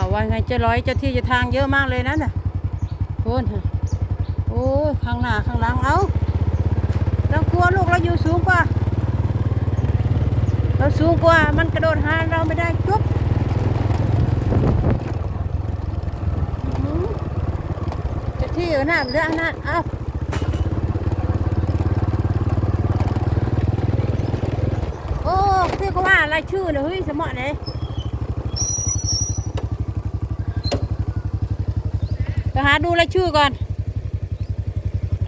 ข่าว่าไงเจะร้อยเจ้าที่เจะทางเยอะมากเลยนะน่ะโคนโอ้ยข้างหน้าข้างหลังเอาเรากลัวลูกเราอยู่สูงกว่า เราสูงกว่ามันกระโดดหาเราไม่ได้จุ๊บเจ้าที่อยู่นั่นเรื่องนั้นเอาโอ้พี่ก็ว่าอะไรชื่อเนี่ยเฮ้ยสมอเนี่ย ไปหาดูรายชื่อก่อน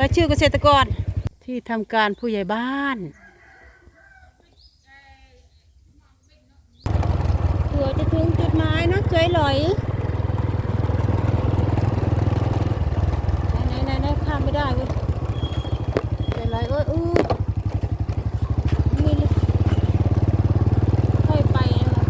รายชื่อเกษตรกร ที่ทำการผู้ใหญ่บ้านเผื่อจะถึงจุดหมายนะเจยหลอยไหนไหนไหนข้ามไม่ได้เว้ยเจยลอยเอ้ยอู้มีเลยค่อยไปนะคะ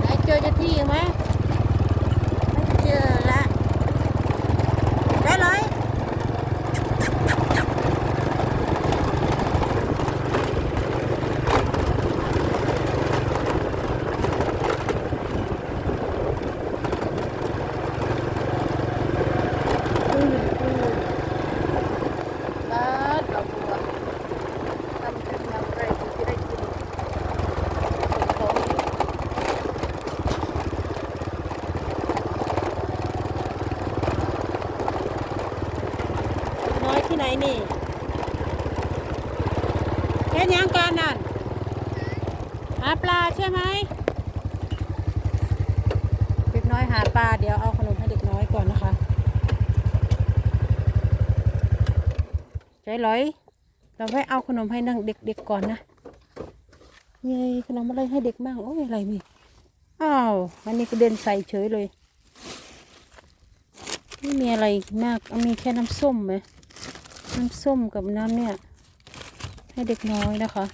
ไหนเจอเจ้าที่ ไหมไม่เจอละได้เลยอืมอืมบาดเอาบัวทำเป็นยำไรที่ได้กินของ น้อยที่ไหนนี่แค่ยังการนั่นหา ปลาใช่ไหมเด็กน้อยหาปลาเดี๋ยวเอาขนมให้เด็กน้อยก่อนนะคะใจร้อย เราไปเอาขนมให้นั่งเด็กๆก่อนนะเย้ขนมอะไรให้เด็กบ้างโอ้ยอะไรนี่อ้าวอันนี้ก็เดินใส่เฉยเลยไม่มีอะไรมากมีแค่น้ำส้มไหมน้ำส้มกับน้ำเนี่ย ให้เด็กน้อยนะคะ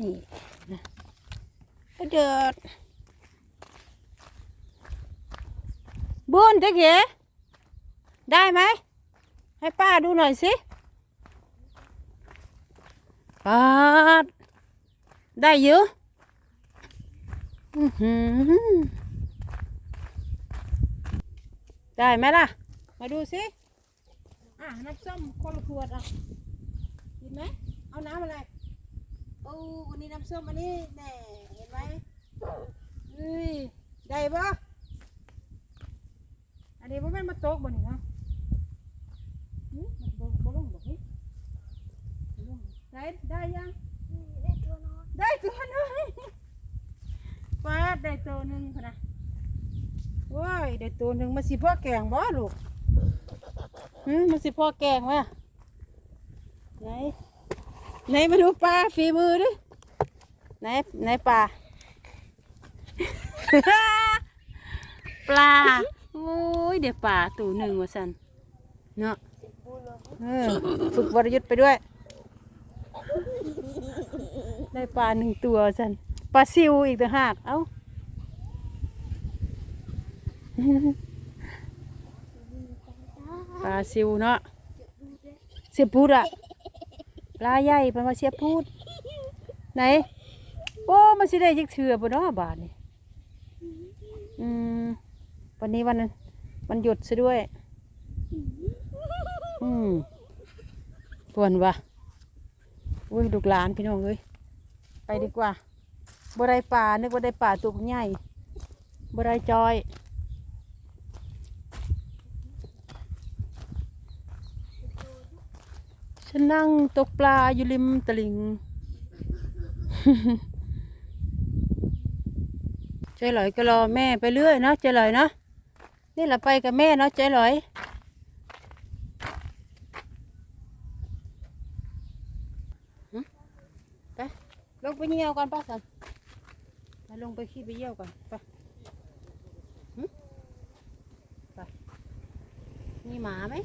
นี่นะเดือดบุญจะเก๋ได้ไหม ให้ป้าดูหน่อยสิปาได้เยอะได้ไหมล่ะ มาดูสิ อะ น้ำส้มคนละขวดอะกินไหม เอาน้ำอะไร อ้อันนี้น้ำส้มอันนี้แน่เห็นไหมเฮ้ยได้ปะอันนี้มันมาโต๊ะบนนี่เนาะมันบ่บ่ลงบ่เฮ้ยบ่ได้ได้ยังได้ตัวน้อยได้ตัวน้อยป้าดได้ตัวหนึ่งพนะว้ายได้ตัวหนึ่งมาสิพ่อแกงบ่ลูกมมาสิพ่อแกงวะไหน ไหนมาดูปลาฝีมือดิไหนไหนปลา ปลา โอ้ยเดี๋ยวปลาตัวหนึ่งวะสันเนาะเออฝึกวรยุทธ์ไปด้วย ได้ปลาหนึ่งตัวสันปลาซิวอีกต่างหาก เอ้าปลาซิวเนาะเสียพูดอะ ปลาใหญ่เป็นว่าเสียพูด ไหน โอ้มันสิได้ยักเชือปะเนาะบาทนี่อืมวันนี้วันวันหยุดซะด้วย อืมปวนวะอุ้ยลูกหลานพี่น้องเอ้ยไปดีกว่าบ่ได้ป่านึกว่าได้ป่าตัวใหญ่บ่ได้จอยันนั่งตกปลาอยู่ริมตลิ่งใจลอยก็รอแม่ไปเรื่อยนะใจลอยเนาะนี่เราไปกับแม่เนาะใจลอยไปลงไปเยี่ยวก่อนป้าสันไปลงไปขี้ไปเยี่ยวก่อนไปไปมีหมาไหม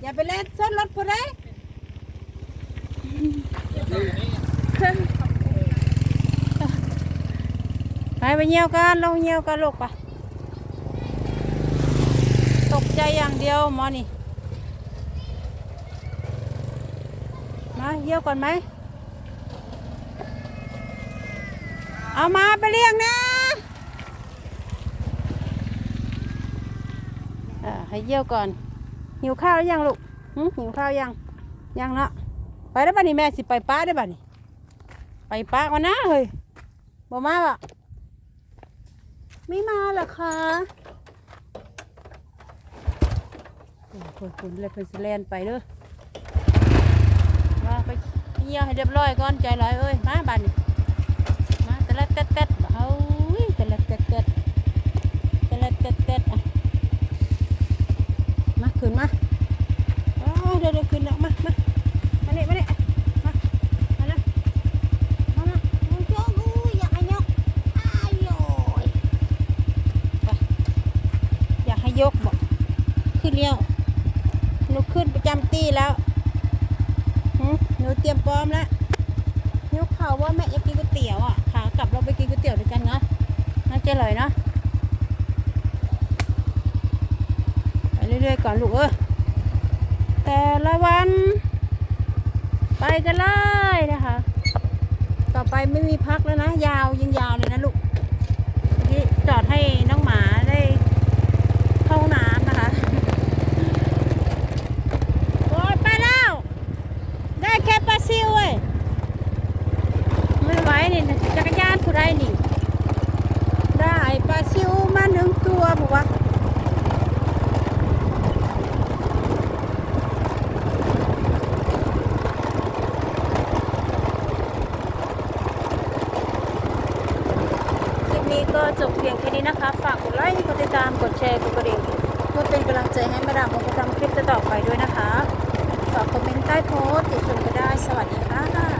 อย่าไปเล่นซ่อนรถผู้ใดไปไปเยี่ยวกันลงเยี่ยวกันลูกไปตกใจอย่างเดียวหมอนี่มาเยี่ยวก่อนไหมเอามาไปเลี้ยงนะให้เยี่ยวก่อน หิวข้าวหรือยังลูกหิวข้าวยังยังเนาะไปได้ป่ะนี่แม่สิไปป้าได้ป่ะนี่ไปป้ากันนะเฮ้ยบ่มาป่ะไม่มาหรอคะโอ้โหคุณเลยเพิ่นสแลนไปเด้อมาไปเยี่ยให้เรียบร้อยก่อนใจลอยเอ้ยมาบ้านนี่มาแต่ละเต็ดเต็ดเอาอุ้ยแต่ละเต็ดเต็ดแต่ละเต็ดเต็ดอะมาขึ้นมาอ้าวเดี๋ยวเดี๋ยวขึ้นแล้วมามามาเนี่ยมาเนี่ยมามาเลยมามาโอ้ยโอ้ยอยากให้ยกอ้ายโอ้ย อยากให้ยกบอกขึ้น เลี้ยวหนูขึ้นประจำตีแล้วหนูเตรียมพร้อมแล้วยกเขาว่าแม่อยากกินก๋วยเตี๋ยวอะขากลับเราไปกินก๋วยเตี๋ยวด้วยกันเนาะน่าจะอร่อยเนาะไปเรื่อยๆก่อนลูกเอ้ยแต่ละวัน ไปกันเลยนะคะ ต่อไปไม่มีพักแล้วนะ ยาวยิงยาวเลยนะลูกเมื่จอดให้น้องหมาได้ เข้าห้องน้ำนะคะ โอ้ยไปแล้ว ได้แค่ปลาซิวเว้ยไม่ไหวนี่จัก รยานผู้นี่ ได้ปลาซิวมาหนึ่งตัวบอกว่าคลิปนี้ก็จบเพียงแค่นี้นะคะ ฝากกดไลค์ กดติดตาม กดแชร์ กดกระดิ่งเพื่อเป็นกำลังใจให้มาดามของทำคลิปต่อไปด้วยนะคะ ฝากคอมเมนต์ใต้โพสต์ติชมก็ได้ สวัสดีค่ะ